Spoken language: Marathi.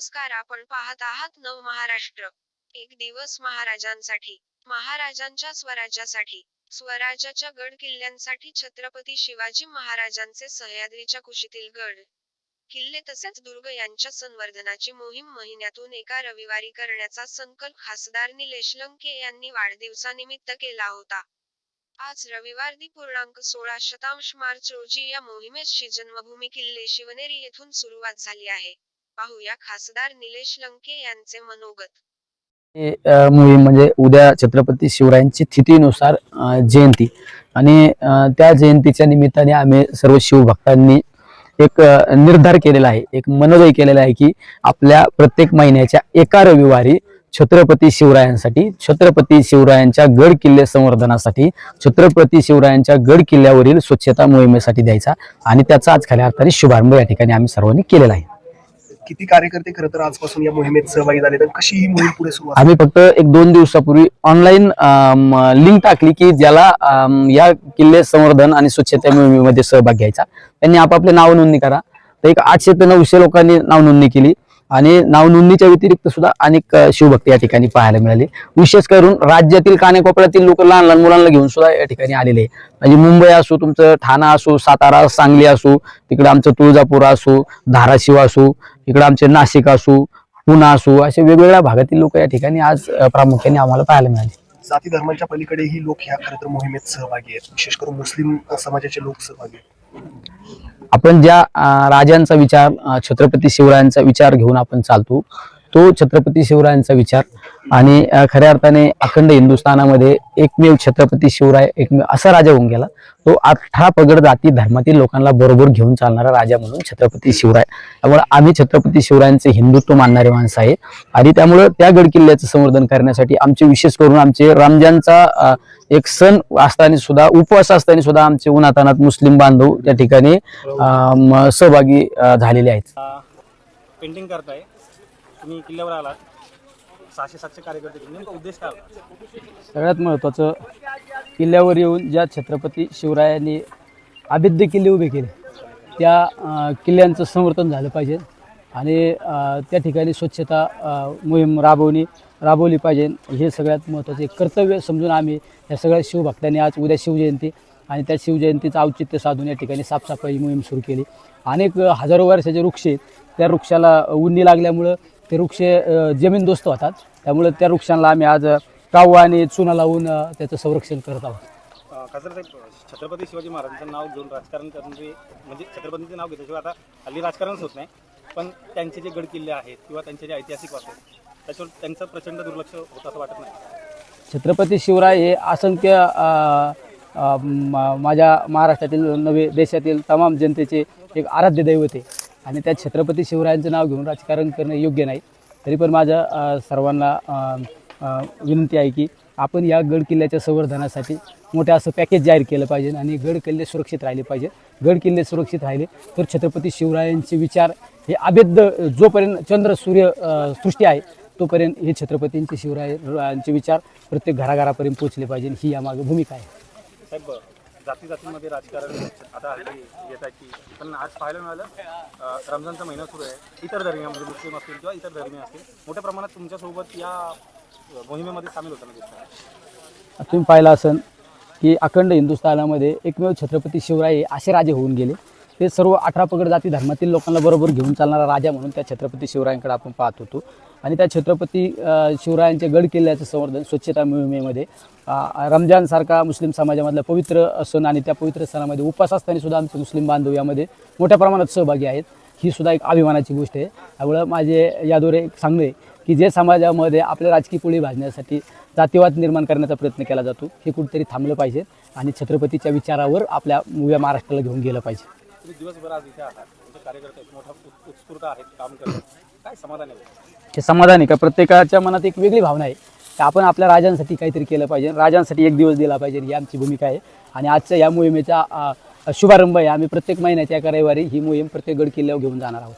नमस्कार आपण पाहत आहात नव महाराष्ट्र. एक दिवस महाराजांसाठी महाराजांच्या स्वराज्यासाठी स्वराज्याच्या गड किल्ल्यांसाठी छत्रपती शिवाजी महाराजांचे सह्याद्रीच्या कुशीतील गड. किल्ले तसेच दुर्ग यांच्या संवर्धनाची मोहीम महिन्यातून एका रविवारी करण्याचा संकल्प खासदार निलेश लंके यांनी वाढदिवसानिमित्त केला होता. आज रविवार दि पूर्णांक सोळा शतांश मार्च रोजी या मोहिमेची जन्मभूमी किल्ले शिवनेरी येथून सुरुवात झाली आहे. पाहूया खासदार निलेश लंके यांचे मनोगत. मोहीम म्हणजे उद्या छत्रपती शिवरायांची तिथीनुसार जयंती. आणि त्या जयंतीच्या निमित्ताने आम्ही सर्व शिवभक्तांनी एक निर्धार केलेला आहे एक मनोदय केलेला आहे की आपल्या प्रत्येक महिन्याच्या एका रविवारी छत्रपती शिवरायांसाठी छत्रपती शिवरायांच्या गड किल्ले संवर्धनासाठी छत्रपती शिवरायांच्या गड किल्ल्यावरील स्वच्छता मोहिमेसाठी द्यायचा. आणि त्याचा आज खऱ्या अर्थाने शुभारंभ या ठिकाणी आम्ही सर्वांनी केलेला आहे. किती कार्यकर्ते खरं तर आजपासून या मोहिमेत सहभागी झाले तर कशी ही मोहीम पुढे सुरू आम्ही फक्त एक दोन दिवसापूर्वी ऑनलाईन लिंक टाकली की ज्याला या किल्ले संवर्धन आणि स्वच्छता मोहिमेमध्ये सहभाग घ्यायचा. त्यांनी आपापले नाव नोंदणी करा. तर एक आठशे ते नऊशे लोकांनी नाव नोंदणी केली. आणि नाव नोंदणीच्या व्यतिरिक्त सुद्धा अनेक शिवभक्ती या ठिकाणी पाहायला मिळाले. विशेष करून राज्यातील कानेकोपऱ्यातील लोक लहान लहान मुलांना घेऊन सुद्धा या ठिकाणी आलेले म्हणजे मुंबई असो तुमचं ठाणा असो सातारा सांगली असो तिकडे आमचं तुळजापूर असो धाराशिव असो इकडे आमचे नाशिक असो पुणा असो असे वेगवेगळ्या भागातील लोक या ठिकाणी आज प्रामुख्याने आम्हाला पाहायला मिळाले. जाती धर्माच्या पलीकडे ही लोक ह्या खरं तर मोहिमेत सहभागी आहेत. विशेष करून मुस्लिम समाजाचे लोक सहभागी आहेत. आपण ज्या राजांचा विचार छत्रपती शिवरायांचा विचार घेऊन आपण चालतो तो छत्रपती शिवरायांचा विचार आणि खऱ्या अर्थाने अखंड हिंदुस्थानामध्ये एकमेव छत्रपती शिवराय एकमेव असा राजा होऊन गेला. तो अठरा पगड जाती धर्मातील लोकांना बरोबर घेऊन चालणारा राजा म्हणून छत्रपती शिवराय. त्यामुळे आम्ही छत्रपती शिवरायांचे हिंदुत्व मानणारे माणसं आहे. आणि त्यामुळं त्या गड किल्ल्याचं संवर्धन करण्यासाठी आमचे विशेष करून आमचे रमजानचा एक सण असताना सुद्धा उपवास असताना सुद्धा आमचे उन्हातानात मुस्लिम बांधव त्या ठिकाणी सहभागी झालेले आहेत. पेंटिंग करताय. तुम्ही किल्ल्यावर आलात. सहाशे सातशे कार्यकर्ते घेऊन. नेमका उद्देश काय होता? सगळ्यात महत्त्वाचं किल्ल्यावर येऊन ज्या छत्रपती शिवरायांनी अभेद्य किल्ले उभे केले त्या किल्ल्यांचं संवर्धन झालं पाहिजे. आणि त्या ठिकाणी स्वच्छता मोहीम राबवणी राबवली पाहिजे. हे सगळ्यात महत्त्वाचे कर्तव्य समजून आम्ही या सगळ्या शिवभक्तांनी आज उद्या शिवजयंती आणि त्या शिवजयंतीचं औचित्य साधून या ठिकाणी साफसफाई मोहीम सुरू केली. अनेक हजारो वर्षाचे वृक्ष आहेत. त्या वृक्षाला उन्नी लागल्यामुळं ते वृक्ष अं, जमीनदोस्त होतात. त्यामुळे त्या वृक्षांना आम्ही आज काऊ आणि चुना लावून त्याचं संरक्षण करत आहोत. अं, खासदार साहेब छत्रपती शिवाजी महाराजांचं नाव घेऊन राजकारण करणारे म्हणजे छत्रपतींचं नाव घेतल्याशिवाय आता हल्ली राजकारणच होत नाही पण त्यांचे जे गड किल्ले आहेत किंवा त्यांचे जे ऐतिहासिक वास्तू आहेत त्याच्यावर त्यांचं प्रचंड दुर्लक्ष होत असं वाटत नाही. छत्रपती शिवराय हे असंख्य माझ्या महाराष्ट्रातील नव्हे देशातील तमाम जनतेचे एक आराध्य दैवत आहे. आणि त्या छत्रपती शिवरायांचं नाव घेऊन राजकारण करणं योग्य नाही. तरी पण माझं सर्वांना विनंती आहे की आपण या गड किल्ल्याच्या संवर्धनासाठी मोठं असं पॅकेज जाहीर केलं पाहिजे आणि गड किल्ले सुरक्षित राहिले पाहिजे. गड किल्ले सुरक्षित राहिले तर छत्रपती शिवरायांचे विचार हे अभेद्य जोपर्यंत चंद्र सूर्य सृष्टी आहे तोपर्यंत हे छत्रपतींचे शिवरायांचे विचार प्रत्येक घराघरापर्यंत पोहोचले पाहिजे. ही यामागे भूमिका आहे. साहेब जाती जातीमध्ये राजकारण आता हल्ली येत आहे की पण आज पाहायला मिळालं रमजानचा महिना सुरू आहे. इतर धर्मियामध्ये म्हणजे मुस्लिम असतील किंवा इतर धर्मीय असतील मोठ्या प्रमाणात तुमच्यासोबत या मोहिमेमध्ये सामील होताना दिसत तुम्ही पाहिलं असेल की अखंड हिंदुस्थानामध्ये एकमेव छत्रपती शिवराय हे असे राजे होऊन गेले. ते सर्व अठरा पगड जाती धर्मातील लोकांना बरोबर घेऊन चालणारा राजा म्हणून त्या छत्रपती शिवरायांकडे आपण पाहत होतो. आणि त्या छत्रपती शिवरायांच्या गड किल्ल्याचं संवर्धन स्वच्छता मोहिमेमध्ये रमजानसारखा मुस्लिम समाजामधला पवित्र सण आणि त्या पवित्र सणामध्ये उपास असताना सुद्धा आमचे मुस्लिम बांधव यामध्ये मोठ्या प्रमाणात सहभागी आहेत. ही सुद्धा एक अभिमानाची गोष्ट आहे. त्यामुळं माझे याद्वारे एक सांगणे आहे की जे समाजामध्ये आपल्या राजकीय पोळी भाजण्यासाठी जातीवाद निर्माण करण्याचा प्रयत्न केला जातो हे कुठेतरी थांबलं पाहिजे आणि छत्रपतीच्या विचारावर आपल्या उभ्या महाराष्ट्राला घेऊन गेलं पाहिजे. तुम्ही दिवसभर आज इथे आहात. तुमचे कार्यकर्ते मोठा उत्- उत्स्फूर्त आहेत काम करतात. काय समाधान आहे? हे समाधान आहे का? प्रत्येकाच्या मनात एक वेगळी भावना आहे. की आपण आपल्या राजांसाठी काहीतरी केलं पाहिजे. राजांसाठी एक दिवस दिला पाहिजे. ही आमची भूमिका आहे. आणि आजच्या या मोहिमेचा अ, शुभारंभ आहे. आम्ही प्रत्येक महिन्याच्या एका रविवारी ही मोहीम प्रत्येक गड किल्ल्यावर घेऊन जाणार आहोत.